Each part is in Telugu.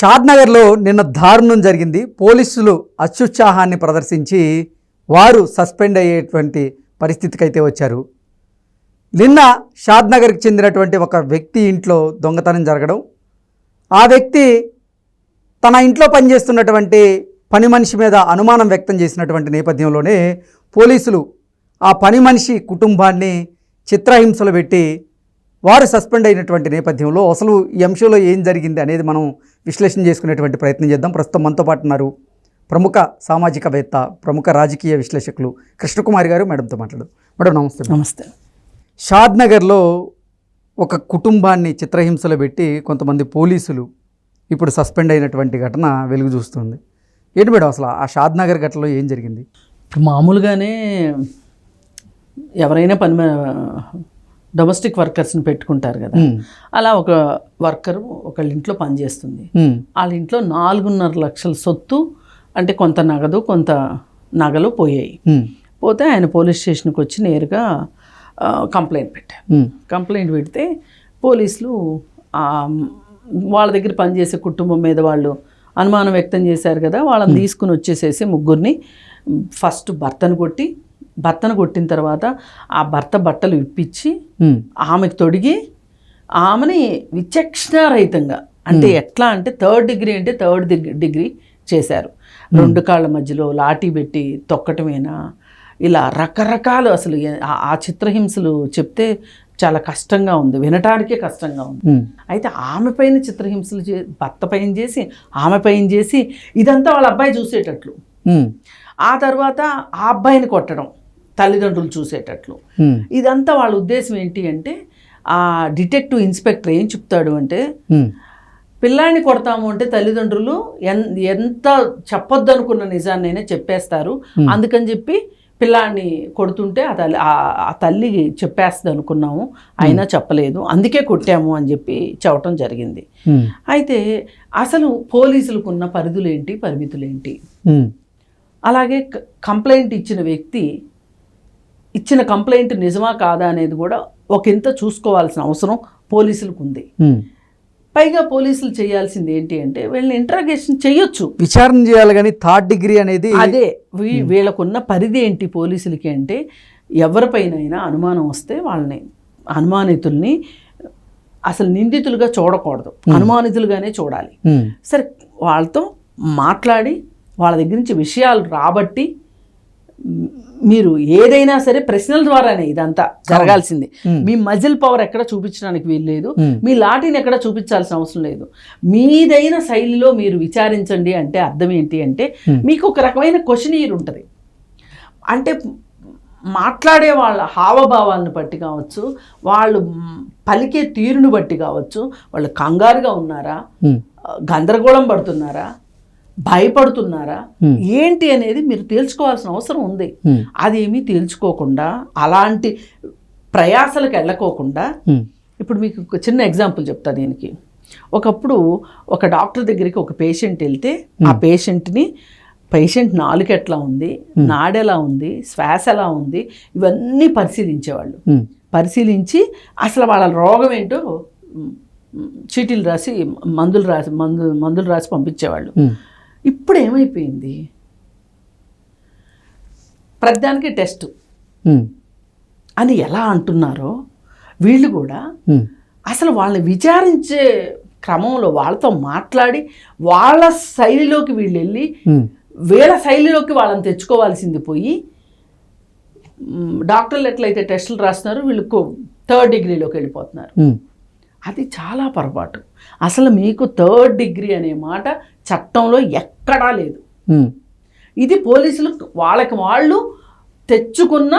షాద్నగర్లో నిన్న దారుణం జరిగింది. పోలీసులు అత్యుత్సాహాన్ని ప్రదర్శించి వారు సస్పెండ్ అయ్యేటువంటి పరిస్థితికి అయితే వచ్చారు. నిన్న షాద్నగర్కి చెందినటువంటి ఒక వ్యక్తి ఇంట్లో దొంగతనం జరగడం. ఆ వ్యక్తి తన ఇంట్లో పనిచేస్తున్నటువంటి పని మనిషి మీద అనుమానం వ్యక్తం చేసినటువంటి నేపథ్యంలోనే పోలీసులు ఆ పని మనిషి కుటుంబాన్ని చిత్రహింసలు పెట్టి వారు సస్పెండ్ అయినటువంటి నేపథ్యంలో అసలు ఈ అంశంలో ఏం జరిగింది అనేది మనం విశ్లేషణ చేసుకునేటువంటి ప్రయత్నం చేద్దాం. ప్రస్తుతం మనతో పాటు ఉన్నారు ప్రముఖ సామాజికవేత్త ప్రముఖ రాజకీయ విశ్లేషకులు కృష్ణకుమారి గారు. మేడంతో మాట్లాడు మేడం నమస్తే. నమస్తే. షాద్నగర్లో ఒక కుటుంబాన్ని చిత్రహింసలు పెట్టి కొంతమంది పోలీసులు ఇప్పుడు సస్పెండ్ అయినటువంటి ఘటన వెలుగు చూస్తుంది. ఏంటి మేడం అసలు ఆ షాద్నగర్ ఘటనలో ఏం జరిగింది? మామూలుగానే ఎవరైనా పని డొమెస్టిక్ వర్కర్స్ని పెట్టుకుంటారు కదా. అలా ఒక వర్కర్ ఒకళ్ళ ఇంట్లో పనిచేస్తుంది వాళ్ళ ఇంట్లో నాలుగున్నర లక్షల సొత్తు అంటే కొంత నగదు కొంత నగలు పోయాయి. పోతే ఆయన పోలీస్ స్టేషన్కి వచ్చి నేరుగా కంప్లైంట్ పెట్టారు. కంప్లైంట్ పెడితే పోలీసులు వాళ్ళ దగ్గర పనిచేసే కుటుంబం మీద వాళ్ళు అనుమానం వ్యక్తం చేశారు కదా. వాళ్ళని తీసుకుని వచ్చేసేసి ముగ్గురిని ఫస్ట్ భర్తను కొట్టి భర్తను కొట్టిన తర్వాత ఆ భర్త బట్టలు ఇప్పించి ఆమెకు తొడిగి ఆమెని విచక్షణారహితంగా అంటే ఎట్లా అంటే థర్డ్ డిగ్రీ అంటే థర్డ్ డిగ్రీ చేశారు. రెండు కాళ్ళ మధ్యలో లాఠీ పెట్టి తొక్కటమేనా? ఇలా రకరకాలు అసలు ఆ- చిత్రహింసలు చెప్తే చాలా కష్టంగా ఉంది వినటానికే కష్టంగా ఉంది. అయితే ఆమె పైన చిత్రహింసలు చే భర్త పైన చేసి ఆమె పైన చేసి ఇదంతా వాళ్ళ అబ్బాయి చూసేటట్లు. ఆ తర్వాత ఆ అబ్బాయిని కొట్టడం. తల్లిదండ్రులు చూసేటట్లు. ఇదంతా వాళ్ళ ఉద్దేశం ఏంటి అంటే ఆ డిటెక్టివ్ ఇన్స్పెక్టర్ ఏం చెప్తాడు అంటే పిల్లాన్ని కొడతాము అంటే తల్లిదండ్రులు ఎన్ ఎంత చెప్పొద్దు అనుకున్న నిజాన్నైనా చెప్పేస్తారు. అందుకని చెప్పి పిల్లాన్ని కొడుతుంటే ఆ తల్లి ఆ- తల్లి చెప్పేస్తుంది అనుకున్నాము అయినా చెప్పలేదు. అందుకే కొట్టాము అని చెప్పి చెప్పటం జరిగింది. అయితే అసలు పోలీసులకున్న పరిధులేంటి పరిమితులేంటి? అలాగే కంప్లైంట్ ఇచ్చిన వ్యక్తి ఇచ్చిన కంప్లైంట్ నిజమా కాదా అనేది కూడా ఒకంత చూసుకోవాల్సిన అవసరం పోలీసులకు ఉంది. పైగా పోలీసులు చేయాల్సింది ఏంటి అంటే వీళ్ళని ఇంట్రాగేషన్ చేయొచ్చు. విచారణ చేయాలి కానీ థర్డ్ డిగ్రీ అనేది అదే వీళ్ళకున్న పరిధి ఏంటి పోలీసులకి అంటే ఎవరిపైనైనా అనుమానం వస్తే వాళ్ళని అనుమానితుల్ని అసలు నిందితులుగా చూడకూడదు. అనుమానితులుగానే చూడాలి. సరే వాళ్ళతో మాట్లాడి వాళ్ళ దగ్గర నుంచి విషయాలు రాబట్టి మీరు ఏదైనా సరే ప్రశ్నల ద్వారానే ఇదంతా జరగాల్సింది. మీ మజిల్ పవర్ ఎక్కడ చూపించడానికి వీల్లేదు. మీ లాఠీని ఎక్కడ చూపించాల్సిన అవసరం లేదు. మీదైన శైలిలో మీరు విచారించండి అంటే అర్థం ఏంటి అంటే మీకు ఒక రకమైన క్వశ్చనీర్ ఉంటుంది. అంటే మాట్లాడే వాళ్ళ హావభావాలను బట్టి కావచ్చు వాళ్ళు పలికే తీరును బట్టి కావచ్చు వాళ్ళు కంగారుగా ఉన్నారా గందరగోళం పడుతున్నారా భయపడుతున్నారా. ఏంటి అనేది మీరు తేల్చుకోవాల్సిన అవసరం ఉంది. అదేమీ తేల్చుకోకుండా అలాంటి ప్రయాసలకు వెళ్ళకోకుండా ఇప్పుడు మీకు ఒక చిన్న ఎగ్జాంపుల్ చెప్తా దీనికి. ఒకప్పుడు ఒక డాక్టర్ దగ్గరికి ఒక పేషెంట్ వెళ్తే ఆ పేషెంట్ని పేషెంట్ నాలుక ఎట్లా ఉంది నాడెలా ఉంది శ్వాస ఎలా ఉంది ఇవన్నీ పరిశీలించేవాళ్ళు. పరిశీలించి అసలు వాళ్ళ రోగం ఏంటో చీటీలు రాసి మందులు రాసి మందు మందులు రాసి పంపించేవాళ్ళు. ఇప్పుడు ఏమైపోయింది ప్రతిదానికి టెస్ట్. అని ఎలా అంటున్నారో వీళ్ళు కూడా అసలు వాళ్ళని విచారించే క్రమంలో వాళ్ళతో మాట్లాడి వాళ్ళ శైలిలోకి వీళ్ళు వెళ్ళి వీళ్ళ శైలిలోకి వాళ్ళని తెచ్చుకోవాల్సింది పోయి డాక్టర్లు ఎట్లయితే టెస్టులు రాస్తున్నారు వీళ్ళు థర్డ్ డిగ్రీలోకి వెళ్ళిపోతున్నారు. అది చాలా పొరపాటు. అసలు మీకు థర్డ్ డిగ్రీ అనే మాట చట్టంలో ఎక్కడా లేదు. ఇది పోలీసులు వాళ్ళకి వాళ్ళు తెచ్చుకున్న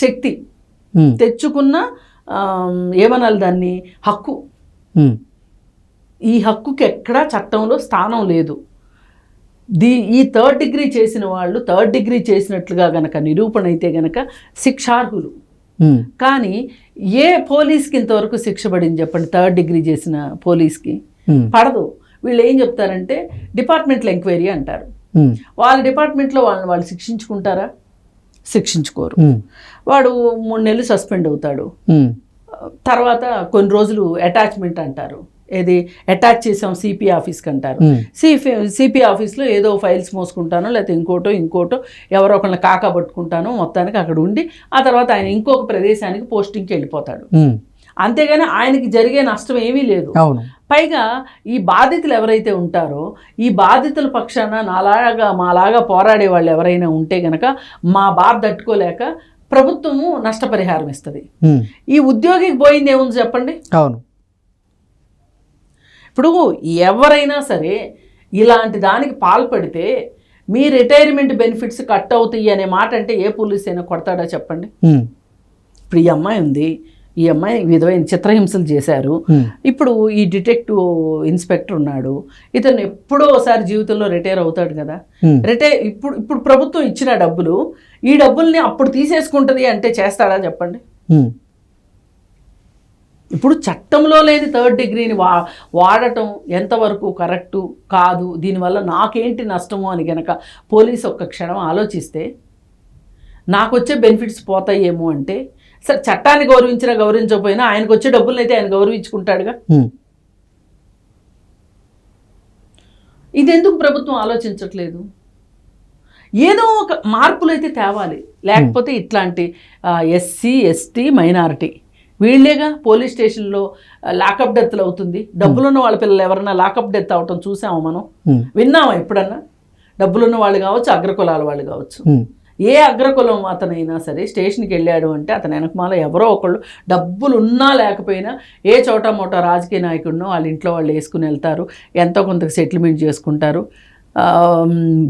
శక్తి. తెచ్చుకున్న ఏమనాలి దాన్ని? హక్కు. ఈ హక్కుకి ఎక్కడా చట్టంలో స్థానం లేదు. దీ ఈ థర్డ్ డిగ్రీ చేసిన వాళ్ళు థర్డ్ డిగ్రీ చేసినట్లుగా గనక నిరూపణ అయితే గనక శిక్షార్హులు. కానీ ఏ పోలీస్కి ఇంతవరకు శిక్ష పడింది చెప్పండి థర్డ్ డిగ్రీ చేసిన పోలీస్కి పడదు. వీళ్ళు ఏం చెప్తారంటే డిపార్ట్మెంటల్ ఎంక్వైరీ అంటారు. వాళ్ళ డిపార్ట్మెంట్లో వాళ్ళని వాళ్ళు శిక్షించుకుంటారా? శిక్షించుకోరు. వాడు మూడు నెలలు సస్పెండ్ అవుతాడు. తర్వాత కొన్ని రోజులు అటాచ్మెంట్ అంటారు. ఏది అటాచ్ చేసాం సిపి ఆఫీస్కి అంటారు సిపి సిపి ఆఫీస్లో ఏదో ఫైల్స్ మోసుకుంటాను లేకపోతే ఇంకోటో ఇంకోటో ఎవరో ఒకళ్ళని కాకా పట్టుకుంటాను మొత్తానికి అక్కడ ఉండి ఆ తర్వాత ఆయన ఇంకొక ప్రదేశానికి పోస్టింగ్కి వెళ్ళిపోతాడు. అంతేగాని ఆయనకి జరిగే నష్టం ఏమీ లేదు. పైగా ఈ బాధితులు ఎవరైతే ఉంటారో ఈ బాధితుల పక్షాన నాలాగా మాలాగా పోరాడే వాళ్ళు ఎవరైనా ఉంటే గనక మా బాధ తట్టుకోలేక ప్రభుత్వము నష్టపరిహారం ఇస్తుంది. ఈ ఉద్యోగికి పోయింది ఏముంది చెప్పండి? అవును. ఇప్పుడు ఎవరైనా సరే ఇలాంటి దానికి పాల్పడితే మీ రిటైర్మెంట్ బెనిఫిట్స్ కట్ అవుతాయి అనే మాట అంటే ఏ పోలీస్ అయినా కొడతాడా చెప్పండి? ఇప్పుడు ఈ అమ్మాయి ఉంది. ఈ అమ్మాయి విధమైన చిత్రహింసలు చేశారు. ఇప్పుడు ఈ డిటెక్టివ్ ఇన్స్పెక్టర్ ఉన్నాడు. ఇతను ఎప్పుడో ఒకసారి జీవితంలో రిటైర్ అవుతాడు కదా. రిటైర్ ఇప్పుడు ఇప్పుడు ప్రభుత్వం ఇచ్చిన డబ్బులు ఈ డబ్బుల్ని అప్పుడు తీసేసుకుంటుంది అంటే చేస్తాడా చెప్పండి? ఇప్పుడు చట్టంలో లేని థర్డ్ డిగ్రీని వా వాడటం ఎంతవరకు కరెక్టు కాదు దీనివల్ల నాకేంటి నష్టము అని గనక పోలీస్ ఒక్క క్షణం ఆలోచిస్తే నాకు వచ్చే బెనిఫిట్స్ పోతాయేమో అంటే సరే చట్టాన్ని గౌరవించినా గౌరవించకపోయినా ఆయనకు వచ్చే డబ్బులను అయితే ఆయన గౌరవించుకుంటాడుగా? ఉమ్, ఇది ఎందుకు ప్రభుత్వం ఆలోచించట్లేదు? ఏదో ఒక మార్పులు అయితే తేవాలి. లేకపోతే ఇట్లాంటి ఎస్సీ ఎస్టీ మైనారిటీ వీళ్ళేగా పోలీస్ స్టేషన్లో లాకప్ డెత్లు అవుతుంది. డబ్బులున్న వాళ్ళ పిల్లలు ఎవరన్నా లాకప్ డెత్ అవటం చూసామా మనం? విన్నామా ఎప్పుడన్నా? డబ్బులున్న వాళ్ళు కావచ్చు అగ్రకులాల వాళ్ళు కావచ్చు. ఏ అగ్రకులం అతనైనా సరే స్టేషన్కి వెళ్ళాడు అంటే అతని వెనకమాల ఎవరో ఒకళ్ళు డబ్బులు ఉన్నా లేకపోయినా ఏ చోట మోటో రాజకీయ నాయకుడినో వాళ్ళ ఇంట్లో వాళ్ళు వేసుకుని వెళ్తారు ఎంతో కొంత సెటిల్మెంట్ చేసుకుంటారు.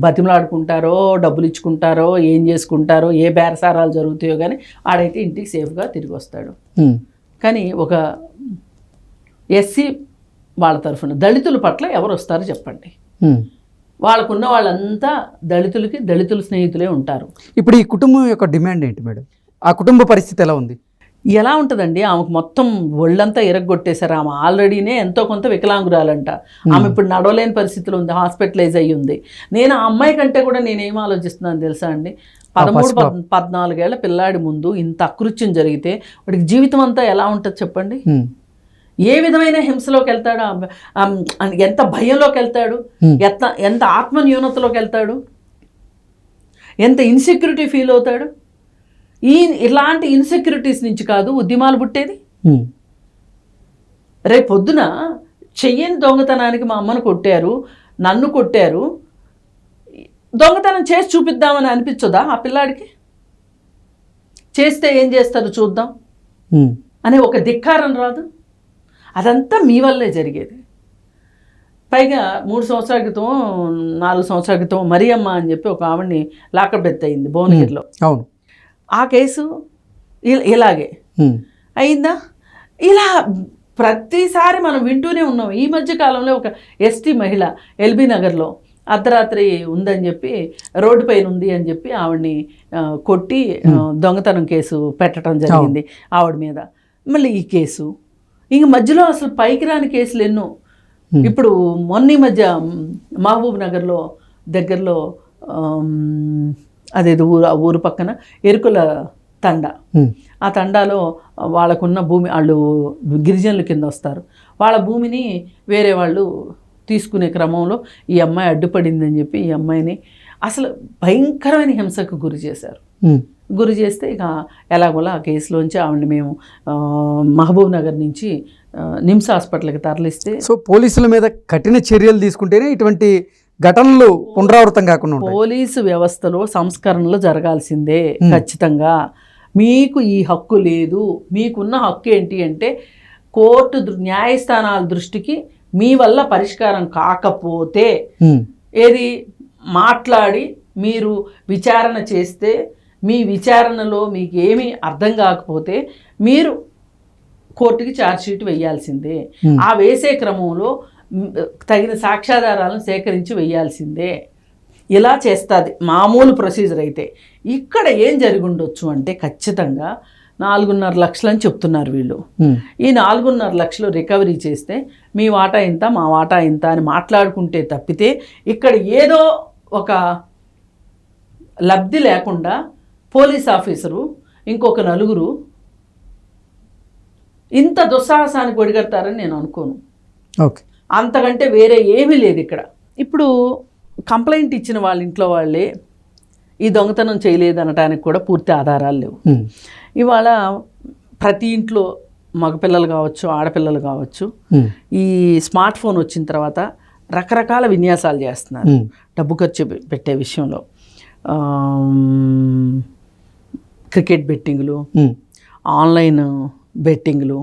బతిమలాడుకుంటారో డబ్బులు ఇచ్చుకుంటారో ఏం చేసుకుంటారో ఏ బేరసారాలు జరుగుతాయో కానీ ఆడైతే ఇంటికి సేఫ్గా తిరిగి వస్తాడు. కానీ ఒక ఎస్సీ వాళ్ళ తరఫున దళితుల పట్ల ఎవరు వస్తారో చెప్పండి. వాళ్ళకున్న వాళ్ళంతా దళితులకి దళితుల స్నేహితులే ఉంటారు. ఇప్పుడు ఈ కుటుంబం యొక్క డిమాండ్ ఏంటి మేడం? ఆ కుటుంబ పరిస్థితి ఎలా ఉంది? ఎలా ఉంటుందండి? ఆమెకు మొత్తం ఒళ్ళంతా ఇరగొట్టేశారు ఆమె ఆల్రెడీనే ఎంతో కొంత వికలాంగురాలంట. ఆమె ఇప్పుడు నడవలేని పరిస్థితిలో ఉంది హాస్పిటలైజ్ అయ్యి ఉంది. నేను ఆ అమ్మాయి కంటే కూడా నేను ఆలోచిస్తున్నాను తెలుసా అండి? పదమూడు పద్ పద్నాలుగేళ్ళ పిల్లాడి ముందు ఇంత అకృత్యం జరిగితే వాడికి జీవితం అంతా ఎలా ఉంటుంది చెప్పండి? ఏ విధమైన హింసలోకి వెళ్తాడు? ఎంత భయంలోకి వెళ్తాడు. ఎంత ఎంత ఆత్మన్యూనతలోకి వెళ్తాడు? ఎంత ఇన్సెక్యూరిటీ ఫీల్ అవుతాడు? ఈ ఇలాంటి ఇన్సెక్యూరిటీస్ నుంచి కాదు ఉద్యమాలు పుట్టేది. రేపు పొద్దున చెయ్యని దొంగతనానికి మా అమ్మను కొట్టారు నన్ను కొట్టారు. దొంగతనం చేసి చూపిద్దామని అనిపించదా ఆ పిల్లాడికి? చేస్తే ఏం చేస్తారు చూద్దాం. అనే ఒక ధిక్కారం రాదు. అదంతా మీ వల్లే జరిగేది. పైగా మూడు సంవత్సరాల క్రితం నాలుగు సంవత్సరాల క్రితం మరియమ్మ అని చెప్పి ఒక ఆవిడని అయింది భువనగిరిలో. అవును. ఆ కేసు ఇలాగే. అయిందా? ఇలా ప్రతిసారి మనం వింటూనే ఉన్నాం. ఈ మధ్య కాలంలో ఒక ఎస్టీ మహిళ ఎల్బీ నగర్లో అర్ధరాత్రి ఉందని చెప్పి రోడ్డు పైన ఉంది అని చెప్పి ఆవిడ్ని కొట్టి దొంగతనం కేసు పెట్టడం జరిగింది ఆవిడ మీద. మళ్ళీ ఈ కేసు. ఇంక మధ్యలో అసలు పైకి రాని కేసులు ఎన్నో. ఇప్పుడు మొన్న మధ్య మహబూబ్ నగర్లో దగ్గరలో అదేదో ఊరు ఆ ఊరు పక్కన ఎరుకుల తండ. ఆ తండాలో వాళ్ళకున్న భూమి వాళ్ళు గిరిజనుల కింద వస్తారు. వాళ్ళ భూమిని వేరే వాళ్ళు తీసుకునే క్రమంలో ఈ అమ్మాయి అడ్డుపడిందని చెప్పి ఈ అమ్మాయిని అసలు భయంకరమైన హింసకు గురి చేశారు. గురి చేస్తే ఇక ఎలాగోలా ఆ కేసులోంచి ఆవిడని మేము మహబూబ్ నగర్ నుంచి నిమ్స్ హాస్పిటల్కి తరలిస్తే సో పోలీసుల మీద కఠిన చర్యలు తీసుకుంటేనే ఇటువంటి ఘటనలు పునరావృతం కాకుండా పోలీసు వ్యవస్థలో సంస్కరణలు జరగాల్సిందే ఖచ్చితంగా. మీకు ఈ హక్కు లేదు. మీకున్న హక్కు ఏంటి అంటే కోర్టు న్యాయస్థానాల దృష్టికి మీ వల్ల పరిష్కారం కాకపోతే ఏది? మాట్లాడి మీరు విచారణ చేస్తే మీ విచారణలో మీకు ఏమీ అర్థం కాకపోతే మీరు కోర్టుకి ఛార్జ్షీట్ వేయాల్సిందే. ఆ వేసే క్రమంలో తగిన సాక్ష్యాధారాలను సేకరించి వేయాల్సిందే. ఇలా చేస్తుంది. మామూలు ప్రొసీజర్ అయితే. ఇక్కడ ఏం జరిగి ఉండొచ్చు అంటే ఖచ్చితంగా నాలుగున్నర లక్షలు అని చెప్తున్నారు వీళ్ళు. ఈ నాలుగున్నర లక్షలు రికవరీ చేస్తే మీ వాటా ఇంత మా వాటా ఇంత అని మాట్లాడుకుంటే తప్పితే ఇక్కడ ఏదో ఒక లబ్ధి లేకుండా పోలీస్ ఆఫీసరు ఇంకొక నలుగురు ఇంత దుస్సాహసానికి ఒడిగడతారని నేను అనుకోను. ఓకే. అంతకంటే వేరే ఏమీ లేదు ఇక్కడ. ఇప్పుడు కంప్లైంట్ ఇచ్చిన వాళ్ళ ఇంట్లో వాళ్ళే ఈ దొంగతనం చేయలేదు అనడానికి కూడా పూర్తి ఆధారాలు లేవు. ఇవాళ ప్రతి ఇంట్లో మగపిల్లలు కావచ్చు ఆడపిల్లలు కావచ్చు ఈ స్మార్ట్ ఫోన్ వచ్చిన తర్వాత రకరకాల విన్యాసాలు చేస్తున్నారు డబ్బు ఖర్చు పెట్టే విషయంలో. క్రికెట్ బెట్టింగ్లు ఆన్లైన్ బెట్టింగ్లు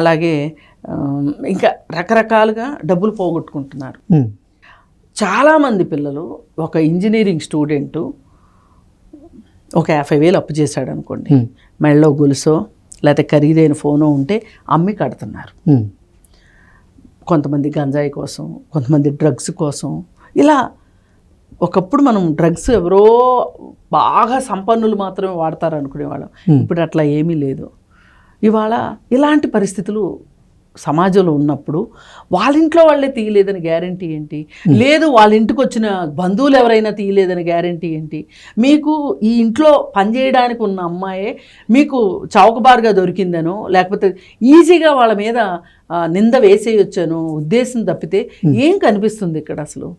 అలాగే ఇంకా రకరకాలుగా డబ్బులు పోగొట్టుకుంటున్నారు. చాలామంది పిల్లలు ఒక ఇంజనీరింగ్ స్టూడెంటు ఒక యాభై వేలు అప్పు చేశాడు అనుకోండి మెళ్ళో గొలుసో లేకపోతే ఖరీదైన ఫోనో ఉంటే అమ్మి కడుతున్నారు. కొంతమంది గంజాయి కోసం కొంతమంది డ్రగ్స్ కోసం. ఇలా ఒకప్పుడు మనం డ్రగ్స్ ఎవరో బాగా సంపన్నులు మాత్రమే వాడతారు అనుకునేవాళ్ళం ఇప్పుడు అట్లా ఏమీ లేదు. ఇవాళ ఇలాంటి పరిస్థితులు సమాజంలో ఉన్నప్పుడు వాళ్ళ ఇంట్లో వాళ్ళే తీయలేదని గ్యారంటీ ఏంటి? లేదు వాళ్ళ ఇంటికి వచ్చిన బంధువులు ఎవరైనా తీయలేదని గ్యారంటీ ఏంటి? మీకు ఈ ఇంట్లో పనిచేయడానికి ఉన్న అమ్మాయే మీకు చౌకబారుగా దొరికిందనో లేకపోతే ఈజీగా వాళ్ళ మీద నింద వేసేయొచ్చనో ఉద్దేశం తప్పితే ఏం కనిపిస్తుంది ఇక్కడ అసలు?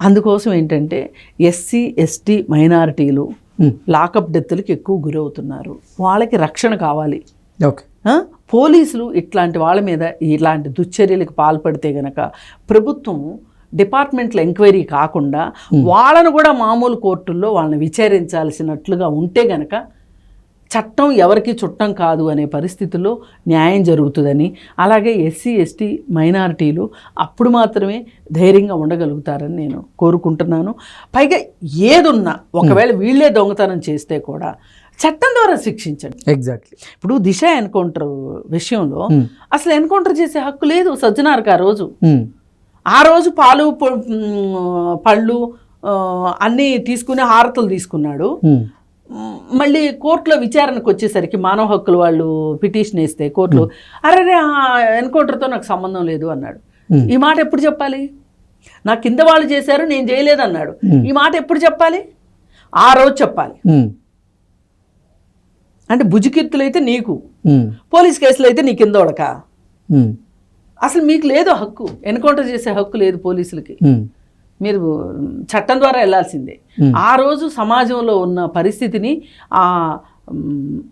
అందుకోసం ఏంటంటే ఎస్సీ ఎస్టీ మైనారిటీలు లాకప్ డెత్తులకి ఎక్కువ గురవుతున్నారు. వాళ్ళకి రక్షణ కావాలి. ఓకే? పోలీసులు ఇట్లాంటి వాళ్ళ మీద ఇలాంటి దుశ్చర్యలకు పాల్పడితే గనక ప్రభుత్వం డిపార్ట్మెంట్ల ఎంక్వైరీ కాకుండా వాళ్ళను కూడా మామూలు కోర్టుల్లో వాళ్ళని విచారించాల్సినట్లుగా ఉంటే గనక చట్టం ఎవరికి చుట్టం కాదు అనే పరిస్థితుల్లో న్యాయం జరుగుతుందని అలాగే ఎస్సీ ఎస్టీ మైనారిటీలు అప్పుడు మాత్రమే ధైర్యంగా ఉండగలుగుతారని నేను కోరుకుంటున్నాను. పైగా ఏదున్నా ఒకవేళ వీళ్ళే దొంగతనం చేస్తే కూడా చట్టం ద్వారా శిక్షించండి. ఎగ్జాక్ట్లీ ఇప్పుడు దిశ ఎన్కౌంటర్ విషయంలో Hmm. అసలు ఎన్కౌంటర్ చేసే హక్కు లేదు సజ్జనార్కి ఆ రోజు. ఉమ్, ఆ రోజు పాలు పళ్ళు అన్నీ తీసుకుని హారతులు తీసుకున్నాడు. మ్, మళ్ళీ కోర్టులో విచారణకు వచ్చేసరికి మానవ హక్కులు వాళ్ళు పిటిషన్ వేస్తే కోర్టులో అరే ఎన్కౌంటర్తో నాకు సంబంధం లేదు అన్నాడు. Hmm. ఈ మాట ఎప్పుడు చెప్పాలి? నా కింద వాళ్ళు చేశారు నేను చేయలేదు అన్నాడు ఈ మాట ఎప్పుడు చెప్పాలి? ఆ రోజు చెప్పాలి. అంటే భుజకీర్తులు అయితే నీకు పోలీస్ కేసులు అయితే నీ కింద ఉడక. అసలు మీకు లేదు హక్కు ఎన్కౌంటర్ చేసే హక్కు లేదు పోలీసులకి. మీరు చట్టం ద్వారా వెళ్ళాల్సిందే. ఆ రోజు సమాజంలో ఉన్న పరిస్థితిని ఆ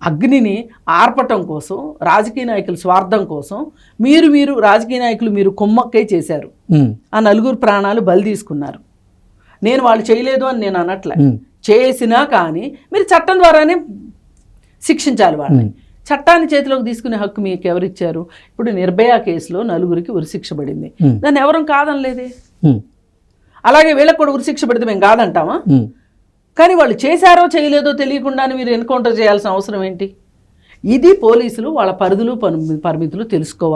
అగ్నిని ఆర్పటం కోసం రాజకీయ నాయకుల స్వార్థం కోసం మీరు మీరు రాజకీయ నాయకులు మీరు కుమ్మక్కై చేశారు. ఆ నలుగురు ప్రాణాలు బలి తీసుకున్నారు. నేను వాళ్ళు చేయలేదు అని నేను అనట్లే. చేసినా కానీ మీరు చట్టం ద్వారానే శిక్షించాలి వాళ్ళని. చట్టాన్ని చేతిలోకి తీసుకునే హక్కు మీకు ఎవరిచ్చారు ఇప్పుడు నిర్భయ కేసులో నలుగురికి ఉరిశిక్ష పడింది. దాన్ని ఎవరం కాదనలేదే? అలాగే వీళ్ళకి కూడా ఉరిశిక్ష పడితే మేము కాదంటామా? కానీ వాళ్ళు చేశారో చేయలేదో తెలియకుండానే మీరు ఎన్కౌంటర్ చేయాల్సిన అవసరం ఏంటి? ఇది పోలీసులు వాళ్ళ పరిధులు పరిమితులు తెలుసుకోవాలి.